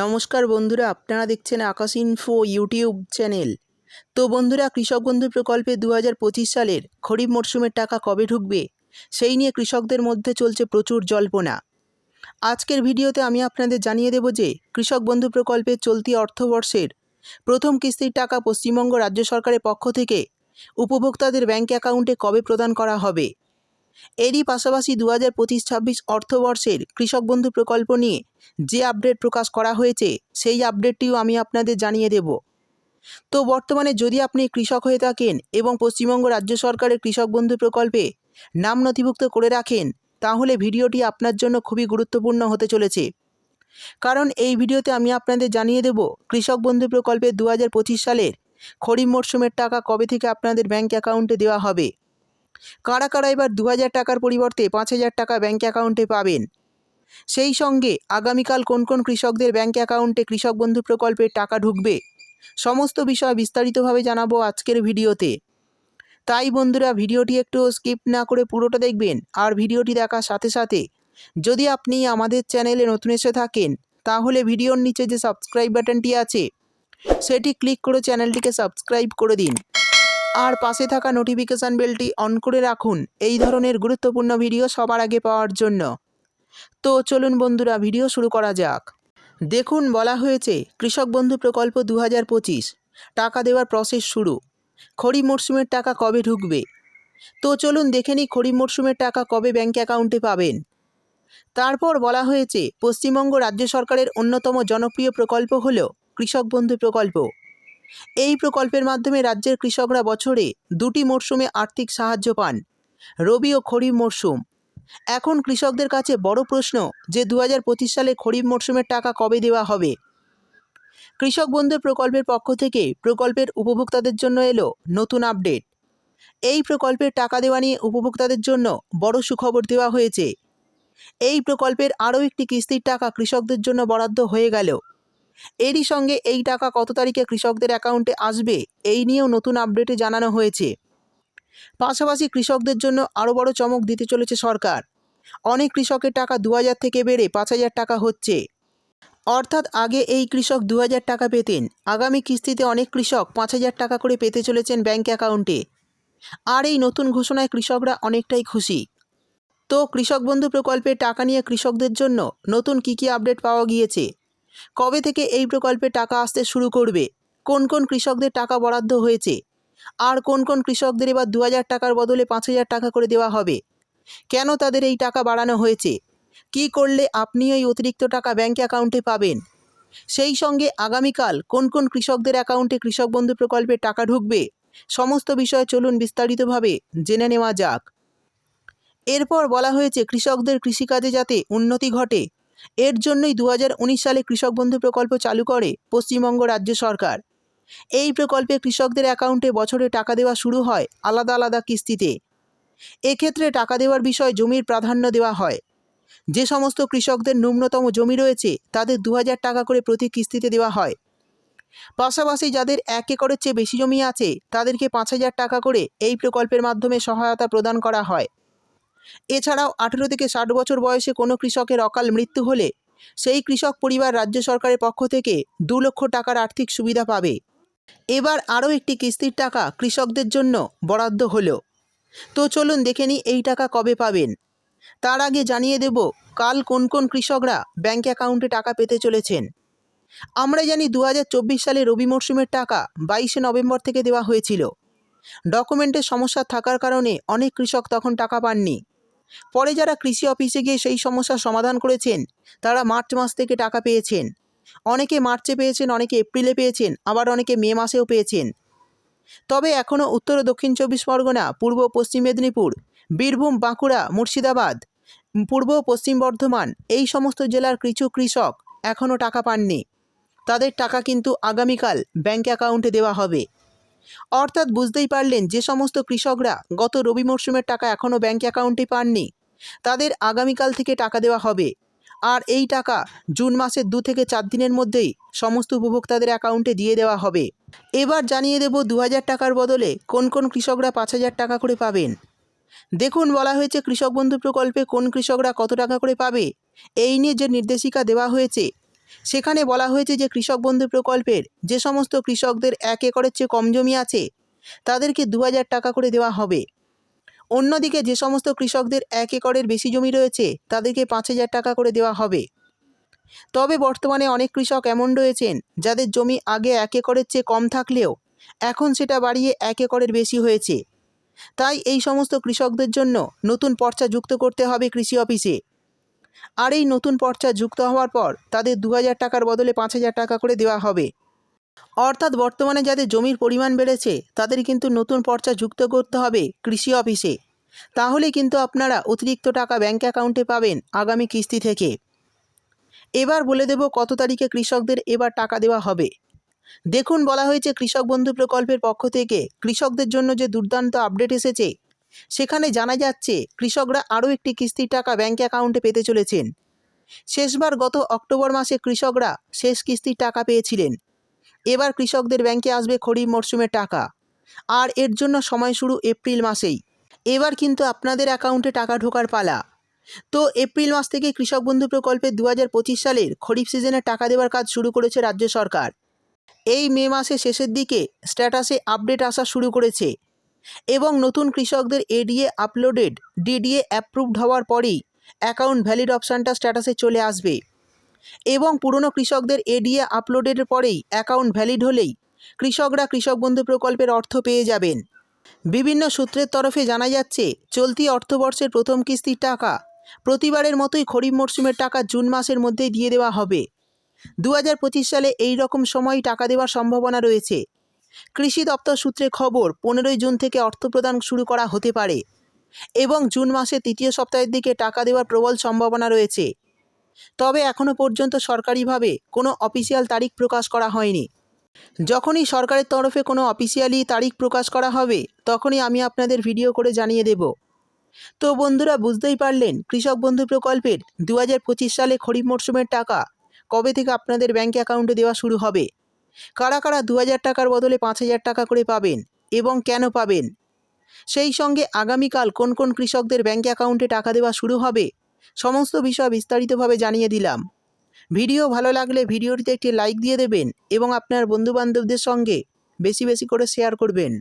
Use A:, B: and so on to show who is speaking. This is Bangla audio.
A: নমস্কার বন্ধুরা, আপনারা দেখছেন আকাশ ইনফো ইউটিউব চ্যানেল তো বন্ধুরা, কৃষক বন্ধু প্রকল্পে দু হাজার পঁচিশ সালের খরিফ মরশুমের টাকা কবে ঢুকবে, সেই নিয়ে কৃষকদের মধ্যে চলছে প্রচুর জল্পনা। আজকের ভিডিওতে আমি আপনাদের জানিয়ে দেব যে, কৃষক বন্ধু প্রকল্পের চলতি অর্থবর্ষের প্রথম কিস্তির টাকা পশ্চিমবঙ্গ রাজ্য সরকারের পক্ষ থেকে উপভোক্তাদের ব্যাঙ্ক অ্যাকাউন্টে কবে প্রদান করা হবে এরই পাশাপাশি দু হাজার পঁচিশ ছাব্বিশ অর্থবর্ষের কৃষক বন্ধু প্রকল্প নিয়ে যে আপডেট প্রকাশ করা হয়েছে, সেই আপডেটটিও আমি আপনাদের জানিয়ে দেব। তো বর্তমানে যদি আপনি কৃষক হয়ে থাকেন এবং পশ্চিমবঙ্গ রাজ্য সরকারের কৃষক বন্ধু প্রকল্পে নাম নথিভুক্ত করে রাখেন, তাহলে ভিডিওটি আপনার জন্য খুবই গুরুত্বপূর্ণ হতে চলেছে। কারণ এই ভিডিওতে আমি আপনাদের জানিয়ে দেব, কৃষক বন্ধু প্রকল্পে দু হাজার পঁচিশ সালের খরিফ মরশুমের টাকা কবে থেকে আপনাদের ব্যাঙ্ক অ্যাকাউন্টে দেওয়া হবে। কারা কারা এবার দু হাজার টাকার পরিবর্তে পাঁচ হাজার টাকা ব্যাঙ্ক অ্যাকাউন্টে পাবেন? সেই সঙ্গে আগামীকাল কোন কোন কৃষকদের ব্যাঙ্ক অ্যাকাউন্টে কৃষক বন্ধু প্রকল্পের টাকা ঢুকবে? সমস্ত বিষয় বিস্তারিতভাবে জানাব আজকের ভিডিওতে। তাই বন্ধুরা, ভিডিওটি একটু স্কিপ না করে পুরোটা দেখবেন আর ভিডিওটি দেখার সাথে সাথে যদি আপনি আমাদের চ্যানেলে নতুন এসে থাকেন, তাহলে ভিডিওর নিচে যে সাবস্ক্রাইব বাটনটি আছে, সেটি ক্লিক করে চ্যানেলটিকে সাবস্ক্রাইব করে দিন। আর পাশে থাকা নোটিফিকেশান বেলটি অন করে রাখুন। এই ধরনের গুরুত্বপূর্ণ ভিডিও সবার আগে পাওয়ার জন্য। তো চলুন বন্ধুরা ভিডিও শুরু করা যাক। দেখুন, বলা হয়েছে, কৃষক বন্ধু প্রকল্প দু হাজার পঁচিশ। টাকা দেওয়ার প্রসেস শুরু। খরিফ মরশুমের টাকা কবে ঢুকবে? তো চলুন দেখে নিই খরিফ মরশুমের টাকা কবে ব্যাঙ্ক অ্যাকাউন্টে পাবেন। তারপর বলা হয়েছে, পশ্চিমবঙ্গ রাজ্য সরকারের অন্যতম জনপ্রিয় প্রকল্প হল কৃষক বন্ধু প্রকল্প। এই প্রকল্পের মাধ্যমে রাজ্যের কৃষকরা বছরে দুটি মরশুমে আর্থিক সাহায্য পান। রবি ও খরিফ মরশুম। এখন কৃষকদের কাছে বড় প্রশ্ন যে দু হাজার পঁচিশ সালে খরিফ মরশুমের টাকা কবে দেওয়া হবে? কৃষক বন্ধু প্রকল্পের পক্ষ থেকে প্রকল্পের উপভোক্তাদের জন্য এলো নতুন আপডেট। এই প্রকল্পের টাকা দেওয়া নিয়ে উপভোক্তাদের জন্য বড় সুখবর দেওয়া হয়েছে। এই প্রকল্পের আরও একটি কিস্তির টাকা কৃষকদের জন্য বরাদ্দ হয়ে গেল। এরই সঙ্গে এই টাকা কত তারিখে কৃষকদের অ্যাকাউন্টে আসবে, এই নিয়েও নতুন আপডেটে জানানো হয়েছে। পাশাপাশি কৃষকদের জন্য আরও বড় চমক দিতে চলেছে সরকার। অনেক কৃষকের টাকা দু হাজার থেকে বেড়ে পাঁচ হাজার টাকা হচ্ছে। অর্থাৎ আগে এই কৃষক দু হাজার টাকা পেতেন, আগামী কিস্তিতে অনেক কৃষক পাঁচ হাজার টাকা করে পেতে চলেছেন ব্যাঙ্ক অ্যাকাউন্টে। আর এই নতুন ঘোষণায় কৃষকরা অনেকটাই খুশি। তো কৃষক বন্ধু প্রকল্পে টাকা নিয়ে কৃষকদের জন্য নতুন কী কী আপডেট পাওয়া গিয়েছে? কবে থেকে এই প্রকল্পে টাকা আসতে শুরু করবে? কোন কোন কৃষকদের টাকা বরাদ্দ হয়েছে? আর কোন কোন কৃষকদের এবার দু হাজার টাকার বদলে পাঁচ হাজার টাকা করে দেওয়া হবে? কেন তাদের এই টাকা বাড়ানো হয়েছে? কি করলে আপনি ওই অতিরিক্ত টাকা ব্যাঙ্ক অ্যাকাউন্টে পাবেন? সেই সঙ্গে আগামীকাল কোন কোন কৃষকদের অ্যাকাউন্টে কৃষক বন্ধু প্রকল্পে টাকা ঢুকবে? সমস্ত বিষয় চলুন বিস্তারিতভাবে জেনে নেওয়া যাক। এরপর বলা হয়েছে, কৃষকদের কৃষিকাজে যাতে উন্নতি ঘটে এর জন্যই দু হাজার উনিশ সালে কৃষক বন্ধু প্রকল্প চালু করে পশ্চিমবঙ্গ রাজ্য সরকার। এই প্রকল্পে কৃষকদের অ্যাকাউন্টে বছরে টাকা দেওয়া শুরু হয় আলাদা আলাদা কিস্তিতে। এক্ষেত্রে টাকা দেওয়ার বিষয় জমির প্রাধান্য দেওয়া হয়। যে সমস্ত কৃষকদের ন্যূনতম জমি রয়েছে, তাদের দু হাজার টাকা করে প্রতি কিস্তিতে দেওয়া হয়। পাশাপাশি যাদের এক একরের চেয়ে বেশি জমি আছে, তাদেরকে পাঁচ হাজার টাকা করে এই প্রকল্পের মাধ্যমে সহায়তা প্রদান করা হয়। এছাড়াও আঠেরো থেকে ষাট বছর বয়সে কোনো কৃষকের অকাল মৃত্যু হলে সেই কৃষক পরিবার রাজ্য সরকারের পক্ষ থেকে দু লক্ষ টাকার আর্থিক সুবিধা পাবে। এবার আরও একটি কিস্তির টাকা কৃষকদের জন্য বরাদ্দ হলো। তো চলুন দেখে নিই এই টাকা কবে পাবেন। তার আগে জানিয়ে দেব, কাল কোন কোন কৃষকরা ব্যাঙ্ক অ্যাকাউন্টে টাকা পেতে চলেছেন। আমরা জানি দু হাজার চব্বিশ সালে রবি মরশুমের টাকা বাইশে নভেম্বর থেকে দেওয়া হয়েছিল। ডকুমেন্টের সমস্যা থাকার কারণে অনেক কৃষক তখন টাকা পাননি। পরে যারা কৃষি অফিসে গিয়ে সেই সমস্যার সমাধান করেছেন, তারা মার্চ মাস থেকে টাকা পেয়েছেন। অনেকে মার্চে পেয়েছেন, অনেকে এপ্রিলে পেয়েছেন, আবার অনেকে মে মাসেও পেয়েছেন। তবে এখনও উত্তর ও দক্ষিণ চব্বিশ পরগনা, পূর্ব পশ্চিম মেদিনীপুর, বীরভূম, বাঁকুড়া, মুর্শিদাবাদ, পূর্ব পশ্চিম বর্ধমান এই সমস্ত জেলার কিছু কৃষক এখনও টাকা পাননি। তাদের টাকা কিন্তু আগামীকাল ব্যাঙ্ক অ্যাকাউন্টে দেওয়া হবে। অর্থাৎ বুঝতেই পারলেন যে সমস্ত কৃষকরা গত রবি মরশুমের টাকা এখনও ব্যাঙ্ক অ্যাকাউন্টে পাননি। তাদের আগামীকাল থেকে টাকা দেওয়া হবে। আর এই টাকা জুন মাসের দু থেকে চার দিনের মধ্যেই সমস্ত উপভোক্তাদের অ্যাকাউন্টে দিয়ে দেওয়া হবে। এবার জানিয়ে দেব দু হাজার টাকার বদলে কোন কোন কৃষকরা পাঁচ হাজার টাকা করে পাবেন। দেখুন, বলা হয়েছে কৃষক বন্ধু প্রকল্পে কোন কৃষকরা কত টাকা করে পাবে। এই নিয়ে যে নির্দেশিকা দেওয়া হয়েছে সেখানে বলা হয়েছে যে কৃষক বন্ধু প্রকল্পের যে সমস্ত কৃষকদের এক একরের চেয়ে কম জমি আছে, তাদেরকে দু হাজার টাকা করে দেওয়া হবে। অন্যদিকে যে সমস্ত কৃষকদের এক একরের বেশি জমি রয়েছে, তাদেরকে পাঁচ হাজার টাকা করে দেওয়া হবে। তবে বর্তমানে অনেক কৃষক এমন রয়েছেন, যাদের জমি আগে এক একরের চেয়ে কম থাকলেও এখন সেটা বাড়িয়ে এক একরের বেশি হয়েছে। তাই এই সমস্ত কৃষকদের জন্য নতুন পর্চা যুক্ত করতে হবে কৃষি অফিসে। আর এই নতুন পর্চা যুক্ত হওয়ার পর তাদের দু হাজার টাকার বদলে পাঁচ হাজার টাকা করে দেওয়া হবে। অর্থাৎ বর্তমানে যাদের জমির পরিমাণ বেড়েছে, তাদের কিন্তু নতুন পর্চা যুক্ত করতে হবে কৃষি অফিসে। তাহলে কিন্তু আপনারা অতিরিক্ত টাকা ব্যাঙ্ক অ্যাকাউন্টে পাবেন আগামী কিস্তি থেকে। এবার বলে দেব কত তারিখে কৃষকদের এবার টাকা দেওয়া হবে। দেখুন বলা হয়েছে কৃষক বন্ধু প্রকল্পের পক্ষ থেকে কৃষকদের জন্য যে দুর্দান্ত আপডেট এসেছে সেখানে জানা যাচ্ছে, কৃষকরা আরও একটি কিস্তির টাকা ব্যাঙ্ক অ্যাকাউন্টে পেতে চলেছেন। শেষবার গত অক্টোবর মাসে কৃষকরা শেষ কিস্তির টাকা পেয়েছিলেন। এবার কৃষকদের ব্যাংকে আসবে খরিফ মরশুমের টাকা। আর এর জন্য সময় শুরু এপ্রিল মাসেই। এবার কিন্তু আপনাদের অ্যাকাউন্টে টাকা ঢোকার পালা। তো এপ্রিল মাস থেকে কৃষক বন্ধু প্রকল্পে দু হাজার পঁচিশ সালের খরিফ সিজনে টাকা দেওয়ার কাজ শুরু করেছে রাজ্য সরকার। এই মে মাসের শেষের দিকে স্ট্যাটাসে আপডেট আসা শুরু করেছে। এবং নতুন কৃষকদের এডিএ আপলোডেড ডিডিএ অ্যাপ্রুভড হওয়ার পরেই অ্যাকাউন্ট ভ্যালিড অপশানটা স্ট্যাটাসে চলে আসবে। এবং পুরনো কৃষকদের এডিএ আপলোডের পরেই অ্যাকাউন্ট ভ্যালিড হলেই কৃষকরা কৃষক বন্ধু প্রকল্পের অর্থ পেয়ে যাবেন। বিভিন্ন সূত্রের তরফে জানা যাচ্ছে, চলতি অর্থবর্ষের প্রথম কিস্তির টাকা প্রতিবারের মতোই খরিফ মরশুমের টাকা জুন মাসের মধ্যেই দিয়ে দেওয়া হবে। দু হাজার পঁচিশ সালে এই রকম সময় টাকা দেওয়ার সম্ভাবনা রয়েছে। কৃষি দপ্তর সূত্রে খবর, পনেরোই জুন থেকে অর্থ প্রদান শুরু করা হতে পারে এবং জুন মাসে তৃতীয় সপ্তাহের দিকে টাকা দেওয়ার প্রবল সম্ভাবনা রয়েছে। তবে এখনও পর্যন্ত সরকারিভাবে কোনো অফিসিয়াল তারিখ প্রকাশ করা হয়নি। যখনই সরকারের তরফে কোনো অফিসিয়ালি তারিখ প্রকাশ করা হবে, তখনই আমি আপনাদের ভিডিও করে জানিয়ে দেব। তো বন্ধুরা, বুঝতেই পারলেন, কৃষক বন্ধু প্রকল্পের দু হাজার পঁচিশ সালে খরিফ মরশুমের টাকা কবে থেকে আপনাদের ব্যাঙ্ক অ্যাকাউন্টে দেওয়া শুরু হবে? কারা কারা দু হাজার টাকার বদলে পাঁচ হাজার টাকা করে পাবেন এবং কেন পাবেন? সেই সঙ্গে আগামীকাল কোন কোন কৃষকদের ব্যাঙ্ক অ্যাকাউন্টে টাকা দেওয়া শুরু হবে? সমস্ত বিষয় বিস্তারিতভাবে জানিয়ে দিলাম। ভিডিও ভালো লাগলে ভিডিওটিতে একটি লাইক দিয়ে দেবেন এবং আপনার বন্ধুবান্ধবদের সঙ্গে বেশি বেশি করে শেয়ার করবেন।